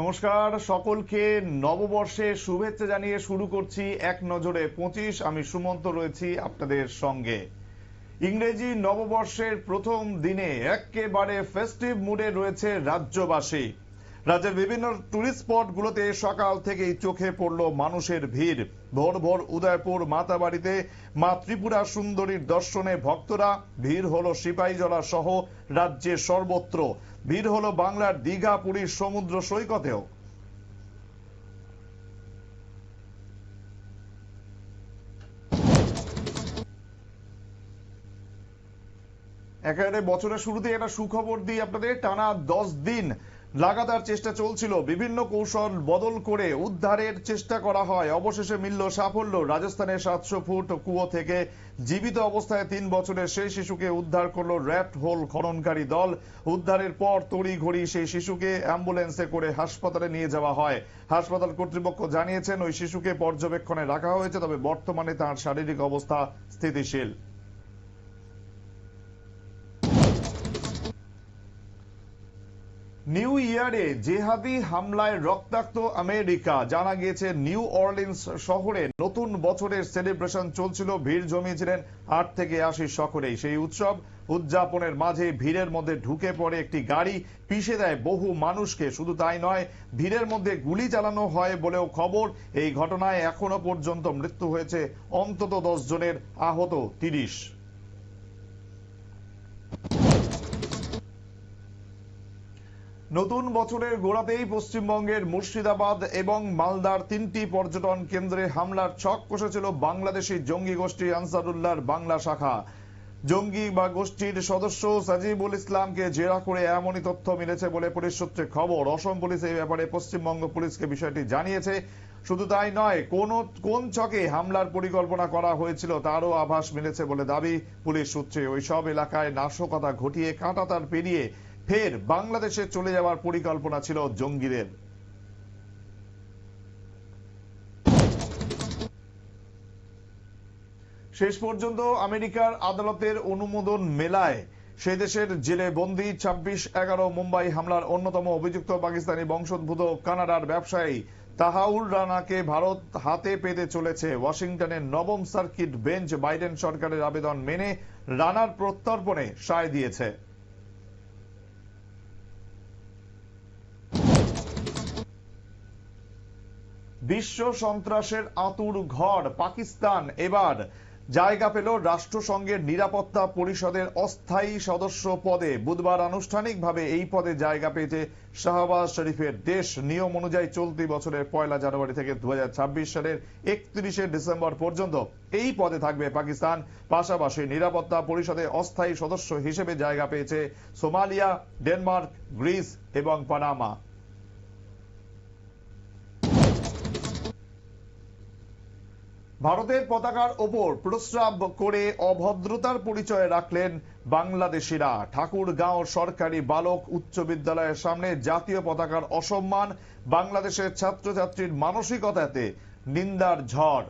নমস্কার, সকলকে নববর্ষে শুভেচ্ছা জানিয়ে শুরু করছি এক নজরে। পঁচিশ, আমি সুমন্ত রয়েছি আপনাদের সঙ্গে। ইংরেজি নববর্ষের প্রথম দিনে একেবারে ফেস্টিভ মুডে রয়েছে রাজ্যবাসী। রাজ্যের বিভিন্ন টুরিস্ট স্পটগুলোতে সকাল থেকেই চোখে পড়ল মানুষের ভিড়। ভোর ভোর উদয়পুর মাতাবাড়িতে মা ত্রিপুরা সুন্দরীর দর্শনে ভক্তরা, ভিড় হলো সিপাহীজলা সহ রাজ্যের সর্বত্র। ভিড় হলো বাংলার দীঘা পুরীর সমুদ্র সৈকতেও। একেবারে বছরের শুরুতে একটা সুখবর দিই আপনাদের, টানা দশ দিন লাগাতার চেষ্টা চলছিল। বিভিন্ন কৌশল বদল করে উদ্ধারের চেষ্টা করা হয়। অবশেষে মিলল সাফল্য। রাজস্থানের সাতশো ফুট কুয়ো থেকে জীবিত অবস্থায় তিন বছরের সেই শিশুকে উদ্ধার করল র্যাপ্ট হোল খননকারী দল। উদ্ধারের পর তড়ি ঘড়ি সেই শিশুকে অ্যাম্বুলেন্সে করে হাসপাতালে নিয়ে যাওয়া হয়। হাসপাতাল কর্তৃপক্ষ জানিয়েছেন, ওই শিশুকে পর্যবেক্ষণে রাখা হয়েছে, তবে বর্তমানে তার শারীরিক অবস্থা স্থিতিশীল। নিউ ইয়ারে জেহাদি হামলায় রক্তাক্ত আমেরিকা। জানা গিয়েছে, নিউ অরলিন্স শহরে নতুন বছরের সেলিব্রেশন চলছিল। ভিড় জমিয়েছিলেন আট থেকে আশি শহরেই। সেই উৎসব উদযাপনের মাঝে ভিড়ের মধ্যে ঢুকে পড়ে একটি গাড়ি পিষে দেয় বহু মানুষকে। শুধু তাই নয়, ভিড়ের মধ্যে গুলি চালানো হয় বলেও খবর। এই ঘটনায় এখনও পর্যন্ত মৃত্যু হয়েছে অন্তত দশ জনের, আহত তিরিশ। নতুন বছরের গোড়াতেই পশ্চিমবঙ্গের মুর্শিদাবাদ এবং মালদার তিনটি পর্যটন কেন্দ্রে হামলার ছক কষেছিল বাংলাদেশি জঙ্গি গোষ্ঠী আনসারুল্লাহর বাংলা শাখা। জঙ্গি বা গোষ্ঠীর সদস্য সাজিবুল ইসলামকে জেরা করে এমনই তথ্য মিলেছে বলে পুলিশ সূত্রে খবর। অসম পুলিশ এই ব্যাপারে পশ্চিমবঙ্গ পুলিশকে বিষয়টি জানিয়েছে। শুধু তাই নয়, কোন কোন ছকে হামলার পরিকল্পনা করা হয়েছিল তারও আভাস মিলেছে বলে দাবি পুলিশ সূত্রে। ওইসব এলাকায় নাশকতা ঘটিয়ে কাঁটাতার পেরিয়ে ফের বাংলাদেশে চলে যাওয়ার পরিকল্পনা ছিল জঙ্গিদের। শেষ পর্যন্ত আমেরিকার আদালতের অনুমোদন মেলায় সে দেশের জেলে বন্দি ছাব্বিশ এগারো মুম্বাই হামলার অন্যতম অভিযুক্ত পাকিস্তানি বংশোদ্ভূত কানাডার ব্যবসায়ী তাহাউর রানাকে ভারত হাতে পেতে চলেছে ওয়াশিংটনের নবম সার্কিট বেঞ্চ। বাইডেন সরকারের আবেদন মেনে রানার প্রত্যর্পণে সায় দিয়েছে। বিশ্ব সন্ত্রাসের আতুর ঘর, পাকিস্তান। এবার জায়গা পেল রাষ্ট্রসংঘের নিরাপত্তা পরিষদের অস্থায়ী সদস্য পদে। বুধবার আনুষ্ঠানিকভাবে এই পদে জায়গা পেয়েছে শাহবাজ শরীফের দেশ। নিয়ম অনুযায়ী চলতি বছরের পয়লা জানুয়ারি থেকে দু হাজার ছাব্বিশ সালের একত্রিশে ডিসেম্বর পর্যন্ত এই পদে থাকবে পাকিস্তান। পাশাপাশি নিরাপত্তা পরিষদে অস্থায়ী সদস্য হিসেবে জায়গা পেয়েছে সোমালিয়া, ডেনমার্ক, গ্রিস এবং পানামা। ভারতের পতাকার ওপর প্রস্রাব করে অভদ্রতার পরিচয় রাখলেন বাংলাদেশিরা। ঠাকুরগাঁও সরকারি বালক উচ্চ বিদ্যালয়ের সামনে জাতীয় পতাকার অসম্মান বাংলাদেশের ছাত্রছাত্রীর মানসিকতাতে নিন্দার ঝড়।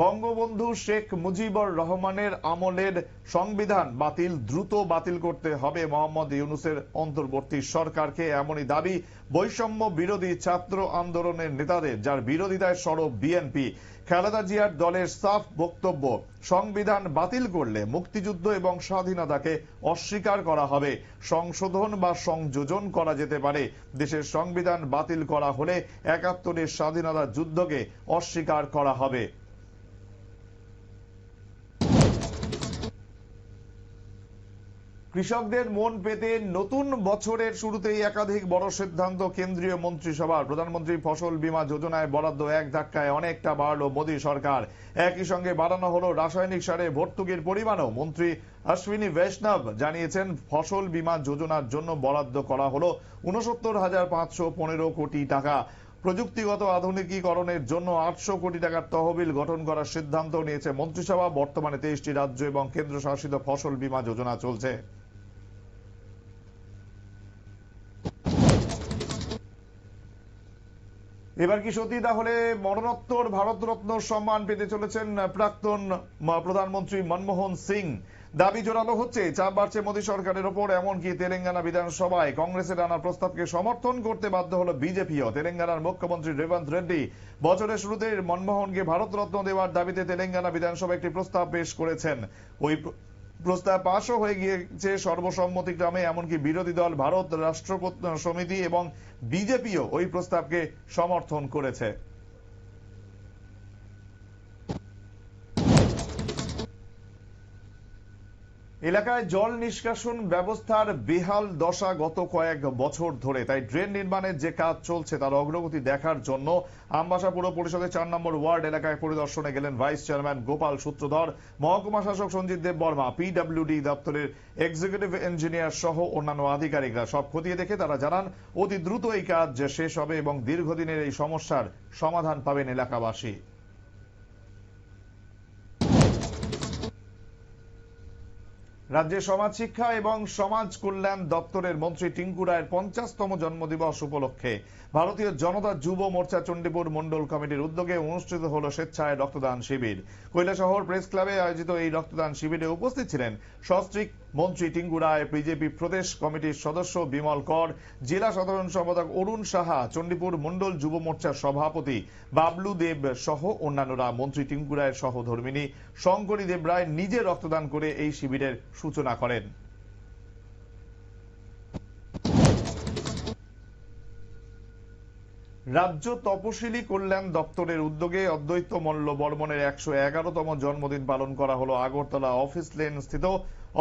বঙ্গবন্ধু শেখ মুজিবুর রহমানের আমলের সংবিধান বাতিল, দ্রুত বাতিল করতে হবে মোহাম্মদ ইউনুসের অন্তর্বর্তী সরকারকে, এমনই দাবি বৈষম্য বিরোধী ছাত্র আন্দোলনের নেতাদের, যার বিরোধিতায় সরব বিএনপি। খালেদা জিয়ার দলের সাফ বক্তব্য, সংবিধান বাতিল করলে মুক্তিযুদ্ধ এবং স্বাধীনতাকে অস্বীকার করা হবে। সংশোধন বা সংযোজন করা যেতে পারে। দেশের সংবিধান বাতিল করা হলে একাত্তরের স্বাধীনতা যুদ্ধকে অস্বীকার করা হবে। কৃষকদের মন পেতে নতুন বছরের শুরুতেই একাধিক বড় সিদ্ধান্ত কেন্দ্রীয় মন্ত্রিসভার। প্রধানমন্ত্রী ফসল বীমা যোজনায় বরাদ্দ এক ধাক্কায় অনেকটা বাড়ল মোদী সরকার। একই সঙ্গে বাড়ানো হলো রাসায়নিক সারে ভর্তুকির পরিমাণও। মন্ত্রী অশ্বিনী বৈষ্ণব জানিয়েছেন, ফসল বীমা যোজনার জন্য বরাদ্দ করা হলো উনসত্তর হাজার পাঁচশো পনেরো কোটি টাকা। প্রযুক্তিগত আধুনিকীকরণের জন্য আটশো কোটি টাকার তহবিল গঠন করার সিদ্ধান্ত নিয়েছে মন্ত্রিসভা। বর্তমানে তেইশটি রাজ্য এবং কেন্দ্রশাসিত ফসল বীমা যোজনা চলছে। এবার কি সত্যি তাহলে মরণোত্তর ভারতরত্ন সম্মান পেতে চলেছেন প্রাক্তন প্রধানমন্ত্রী মনমোহন সিং? দাবি জোরালো হচ্ছে, চাপ বাড়ছে মোদী সরকারের ওপর, এমনকি তেলেঙ্গানা বিধানসভায় কংগ্রেসের আনা প্রস্তাবকে সমর্থন করতে বাধ্য হল বিজেপিও। তেলেঙ্গানার মুখ্যমন্ত্রী রেবন্ত রেড্ডি বছরের শুরুতে মনমোহনকে ভারতরত্ন দেওয়ার দাবিতে তেলেঙ্গানা বিধানসভায় একটি প্রস্তাব পেশ করেছেন। ওই প্রস্তাব পাশও হয়ে গিয়েছে সর্বসম্মতিক্রমে এমনকি বিরোধী দল ভারত রাষ্ট্র সমিতি এবং বিজেপিও ওই প্রস্তাবকে সমর্থন করেছে। এলাকায় জল নিষ্কাশন ব্যবস্থার বেহাল দশা গত কয়েক বছর ধরে। তাই ড্রেন নির্মাণের যে কাজ চলছে তার অগ্রগতি দেখার জন্য আমবাসা পুর পরিষদের চার নম্বর ওয়ার্ড এলাকায় পরিদর্শনে গেলেন ভাইস চেয়ারম্যান গোপাল সূত্রধর, মহকুমা শাসক সঞ্জিত দেব বর্মা পিডব্লিউডি দপ্তরের এক্সিকিউটিভ ইঞ্জিনিয়ার সহ অন্যান্য আধিকারিকরা। সব খতিয়ে দেখে তারা জানান, অতি দ্রুত এই কাজ শেষ হবে এবং দীর্ঘদিনের এই সমস্যার সমাধান পাবেন এলাকাবাসী। রাজ্যের সমাজ শিক্ষা এবং সমাজ কল্যাণ দপ্তরের মন্ত্রী টিঙ্কু রায়ের পঞ্চাশতম জন্মদিবস উপলক্ষে ভারতীয় জনতা যুব মোর্চা চণ্ডীপুর মন্ডল কমিটির উদ্যোগে অনুষ্ঠিত হল স্বেচ্ছায় রক্তদান শিবির। কৈলাসহর প্রেস ক্লাবে আয়োজিত এই রক্তদান শিবিরে উপস্থিত ছিলেন সস্ত্রীক মন্ত্রী টিঙ্গুড়ায় বিজেপি প্রদেশ কমিটির সদস্য বিমল কর, জেলা সাধারণ সম্পাদক অরুণ সাহা, চণ্ডীপুর মন্ডল যুব মোর্চার সভাপতি বাবলু দেব সহ অন্যান্যরা। মন্ত্রী টিঙ্কু রায়ের সহধর্মিনী শঙ্করী দেব রায় নিজে রক্তদান করে এই শিবিরের সূচনা করেন। রাজ্য তপশিলি কল্যাণ দপ্তরের উদ্যোগে অদ্বৈত মল্ল বর্মনের একশো এগারোতম জন্মদিন পালন করা হলো আগরতলা অফিস লেন স্থিত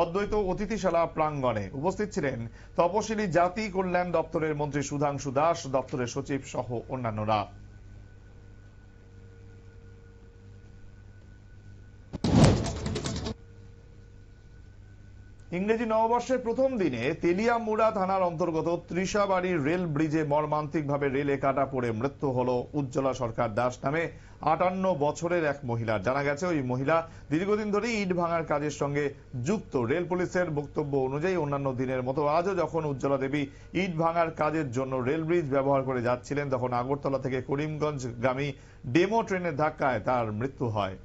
অদ্বৈত অতিথিশালা প্রাঙ্গণে। উপস্থিত ছিলেন তপশিলি জাতি কল্যাণ দপ্তরের মন্ত্রী সুধাংশু দাস, দপ্তরের সচিব সহ অন্যান্যরা। ইংরেজি নববর্ষের প্রথম দিনে তেলিয়ামুড়া থানার অন্তর্গত ত্রিশাবাড়ি রেল ব্রিজে মর্মান্তিকভাবে রেলে কাটা পড়ে মৃত্যু হল উজ্জ্বলা সরকার দাস নামে আটান্ন বছরের এক মহিলা। জানা গেছে ওই মহিলা দীর্ঘদিন ধরে ইট ভাঙার কাজের সঙ্গে যুক্ত। রেল পুলিশের বক্তব্য অনুযায়ী অন্যান্য দিনের মতো আজও যখন উজ্জ্বলা দেবী ইট ভাঙার কাজের জন্য রেল ব্রিজ ব্যবহার করে যাচ্ছিলেন, তখন আগরতলা থেকে করিমগঞ্জ গামী ডেমো ট্রেনের ধাক্কায় তার মৃত্যু হয়।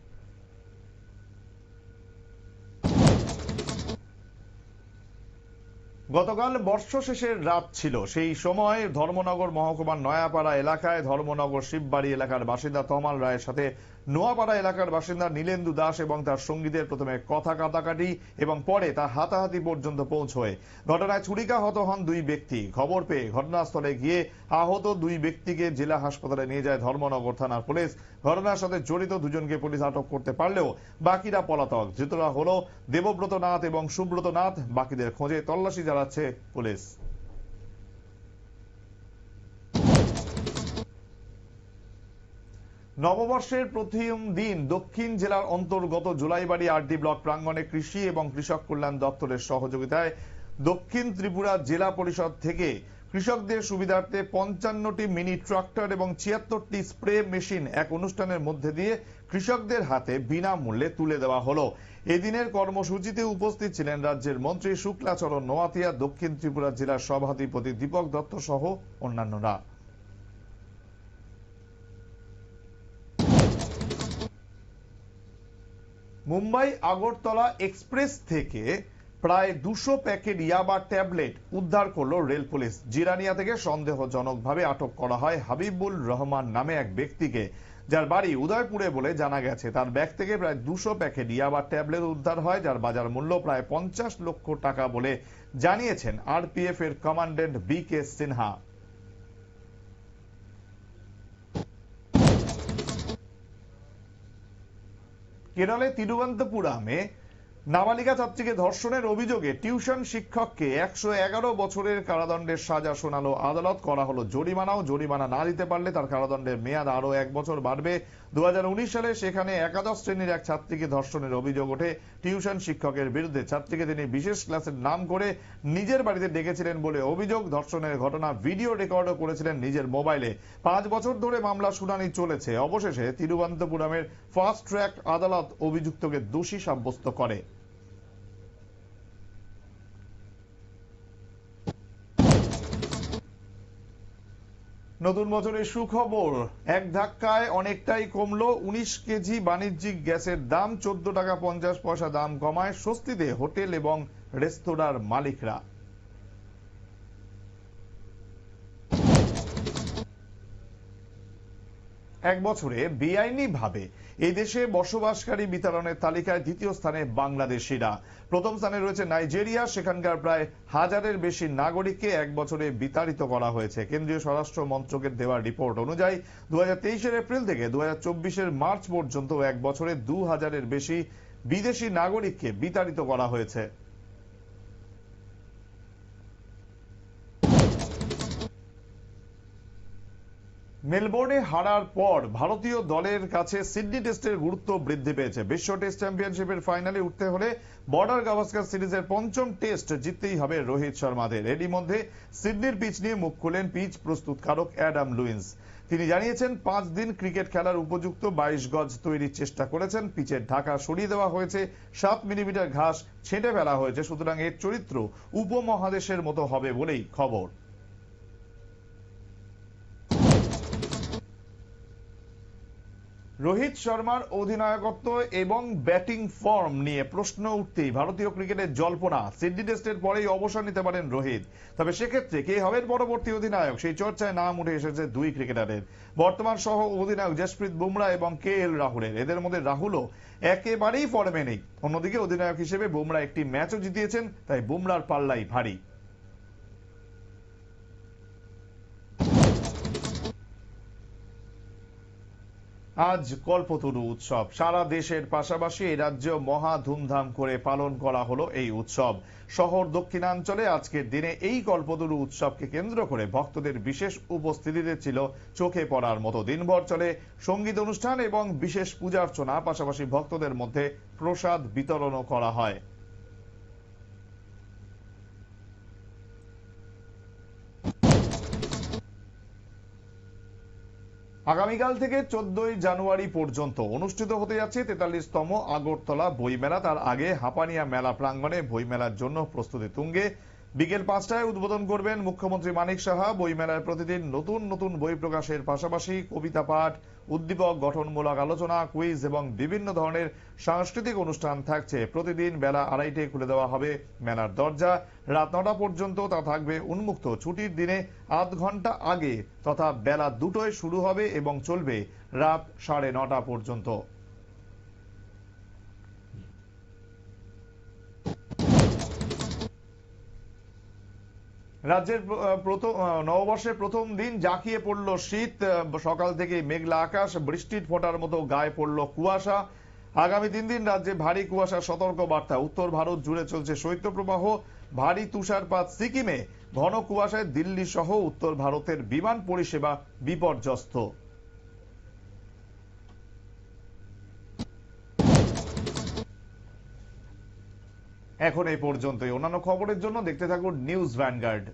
গতকাল বর্ষ শেষের রাত ছিল। সেই সময় ধর্মনগর মহকুমার নয়াপাড়া এলাকায় ধর্মনগর শিববাড়ি এলাকার বাসিন্দা তমাল রায়ের সাথে নোয়াপাড়া এলাকার বাসিন্দা নীলেন্দু দাস এবং তার সঙ্গীদের প্রথমে কথা কাটাকাটি এবং পরে তা হাতাহাতি পর্যন্ত পৌঁছয়। ঘটনায় ছুরিকাহত হন দুই ব্যক্তি। খবর পেয়ে ঘটনাস্থলে গিয়ে আহত দুই ব্যক্তিকে জেলা হাসপাতালে নিয়ে যায় ধর্মনগর থানার পুলিশ। ঘটনার সাথে জড়িত দুজনকে পুলিশ আটক করতে পারলেও বাকিরা পলাতক। ধৃতরা হলো দেবব্রত নাথ এবং সুব্রত নাথ। বাকিদের খোঁজে তল্লাশি চালাচ্ছে পুলিশ। নববর্ষের প্রথম দিন দক্ষিণ জেলার অন্তর্গত জুলাইবাড়ি আরডি ব্লক প্রাঙ্গণে কৃষি এবং কৃষক কল্যাণ দপ্তরের সহযোগিতায় দক্ষিণ ত্রিপুরা জেলা পরিষদ থেকে কৃষকদের সুবিধার্থে পঞ্চান্নটি মিনি ট্রাক্টর এবং ছিয়াত্তরটি স্প্রে মেশিন এক অনুষ্ঠানের মধ্যে দিয়ে কৃষকদের হাতে বিনামূল্যে তুলে দেওয়া হলো। এদিনের কর্মসূচিতে উপস্থিত ছিলেন রাজ্যের মন্ত্রী শুক্লাচরণ নোয়াতিয়া, দক্ষিণ ত্রিপুরা জেলার সভাধিপতি দীপক দত্ত সহ অন্যান্যরা। মুম্বাই আগরতলা এক্সপ্রেস থেকে প্রায় দুশো প্যাকেট ইয়াবা ট্যাবলেট উদ্ধার করল রেল পুলিশ। জিরানিয়া থেকে সন্দেহজনকভাবে আটক করা হয় হাবিবুল রহমান নামে এক ব্যক্তিকে, যার বাড়ি উদয়পুরে বলে জানা গেছে। তার ব্যাগ থেকে প্রায় দুশো প্যাকেট ইয়াবা ট্যাবলেট উদ্ধার হয়, যার বাজার মূল্য প্রায় পঞ্চাশ লক্ষ টাকা বলে জানিয়েছেন আরপিএফ এর কমান্ডেন্ট বি কে সিনহা। කියනවලේ තිරුවන්තපුරාමේ নাবালিকা ছাত্রীকে ধর্ষণের অভিযোগে টিউশন শিক্ষককে একশো এগারো বছরের কারাদণ্ডের সাজা শোনালো আদালত। করা হলো জরিমানাও। জরিমানা না দিতে পারলে তার কারাদণ্ডের মেয়াদ আরও এক বছর বাড়বে। দু সালে সেখানে একাদশ শ্রেণির এক ছাত্রীকে ধর্ষণের অভিযোগ ওঠে। টিউশন শিক্ষকের বিরুদ্ধে ছাত্রীকে তিনি বিশেষ ক্লাসের নাম করে নিজের বাড়িতে ডেকেছিলেন বলে অভিযোগ। ধর্ষণের ঘটনা ভিডিও রেকর্ডও করেছিলেন নিজের মোবাইলে। পাঁচ বছর ধরে মামলা শুনানি চলেছে। অবশেষে তিরুবন্তপুরমের ফাস্ট ট্র্যাক আদালত অভিযুক্তকে দোষী সাব্যস্ত করে। নতুন বছরের সুখবর। এক ধাক্কায় অনেকটাই কমলো উনিশ কেজি বাণিজ্যিক গ্যাসের দাম। চোদ্দ টাকা পঞ্চাশ পয়সা দাম কমায় স্বস্তিতে হোটেল এবং রেস্তোরাঁর মালিকরা। এক বছরে বেআইনি ভাবে এই দেশে বসবাসকারী বিতরণের তালিকায় দ্বিতীয় স্থানে বাংলাদেশিরা। প্রথম স্থানে রয়েছে নাইজেরিয়া, সেখানকার প্রায় হাজারের বেশি নাগরিককে এক বছরে বিতাড়িত করা হয়েছে। কেন্দ্রীয় স্বরাষ্ট্র মন্ত্রকের দেওয়া রিপোর্ট অনুযায়ী দু হাজার এপ্রিল থেকে দু হাজার মার্চ পর্যন্ত এক বছরে দু হাজারের বেশি বিদেশি নাগরিককে বিতাড়িত করা হয়েছে। মেলবোর্নে হারার পর ভারতীয় দলের কাছে সিডনি টেস্টের গুরুত্ব বৃদ্ধি পেয়েছে। বিশ্ব টেস্ট চ্যাম্পিয়নশিপের ফাইনালে উঠতে হলে বর্ডার গাভাস্কার সিরিজের পঞ্চম টেস্ট জিততেই হবে রোহিত শর্মাদের। এরই মধ্যে সিডনির পিচ নিয়ে মুখ খুলেন পিচ প্রস্তুতকারক অ্যাডাম লুইন্স। তিনি জানিয়েছেন, পাঁচ দিন ক্রিকেট খেলার উপযুক্ত বাইশ গজ তৈরির চেষ্টা করেছেন। পিচের ঢাকা সরিয়ে দেওয়া হয়েছে, সাত মিলিমিটার ঘাস ছেঁটে ফেলা হয়েছে। সুতরাং এর চরিত্র উপমহাদেশের মতো হবে বলেই খবর। রোহিত শর্মার অধিনায়কত্ব এবং ব্যাটিং ফর্ম নিয়ে প্রশ্ন উঠতেই ভারতীয় ক্রিকেটের জল্পনা। সিডনি টেস্টের পরেই অবসর নিতে পারেন রোহিত। তবে সেক্ষেত্রে কে হবেন পরবর্তী অধিনায়ক সেই চর্চায় নাম উঠে এসেছে দুই ক্রিকেটারের। বর্তমান সহ অধিনায়ক জসপ্রীত বুমরা এবং কে এল রাহুলের। এদের মধ্যে রাহুলও একেবারেই ফর্মে নেই। অন্যদিকে অধিনায়ক হিসেবে বুমরা একটি ম্যাচও জিতিয়েছেন, তাই বুমরার পাল্লাই ভারী। আজ কল্পতরু উৎসব। সারা দেশের পাশাপাশি এই রাজ্য মহা ধুমধাম করে পালন করা হলো এই উৎসব। শহর দক্ষিণাঞ্চলে আজকের দিনে এই কল্পতরু উৎসবকে কেন্দ্র করে ভক্তদের বিশেষ উপস্থিতিতে ছিল চোখে পড়ার মতো। দিনভর চলে সংগীত অনুষ্ঠান এবং বিশেষ পূজার্চনা পাশাপাশি ভক্তদের মধ্যে প্রসাদ বিতরণও করা হয়। আগামীকাল থেকে চোদ্দই জানুয়ারি পর্যন্ত অনুষ্ঠিত হতে যাচ্ছে তেতাল্লিশতম আগরতলা বইমেলা। তার আগে হাঁপানিয়া মেলা প্রাঙ্গণে বইমেলার জন্য প্রস্তুতি তুঙ্গে। বিকেল পাঁচটায় উদ্বোধন করবেন মুখ্যমন্ত্রী মানিক সাহা। বইমেলায় প্রতিদিন নতুন নতুন বই প্রকাশের পাশাপাশি কবিতা পাঠ, উদ্দীপক, গঠনমূলক আলোচনা, কুইজ এবং বিভিন্ন ধরনের সাংস্কৃতিক অনুষ্ঠান থাকছে। প্রতিদিন বেলা আড়াইটে খুলে দেওয়া হবে মেলার দরজা। রাত নটা পর্যন্ত তা থাকবে উন্মুক্ত। ছুটির দিনে আধ ঘণ্টা আগে তথা বেলা দুটোয় শুরু হবে এবং চলবে রাত সাড়ে নটা পর্যন্ত। রাজ্যের প্রথম নববর্ষের প্রথম দিন জাঁকিয়ে পড়ল শীত সকাল থেকে মেঘলা আকাশ, বৃষ্টির ফোঁটার মতো গায়ে পড়ল কুয়াশা। আগামী তিন দিন রাজ্যে ভারী কুয়াশা সতর্ক বার্তা উত্তর ভারত জুড়ে চলছে শৈত্যপ্রবাহ, ভারী তুষারপাত। সিকিমে ঘন কুয়াশায় দিল্লি সহ উত্তর ভারতের বিমান পরিষেবা বিপর্যস্ত। এখন এই পর্যন্তই। অন্যান্য খবরের জন্য দেখতে থাকুন নিউজ ভ্যানগার্ড।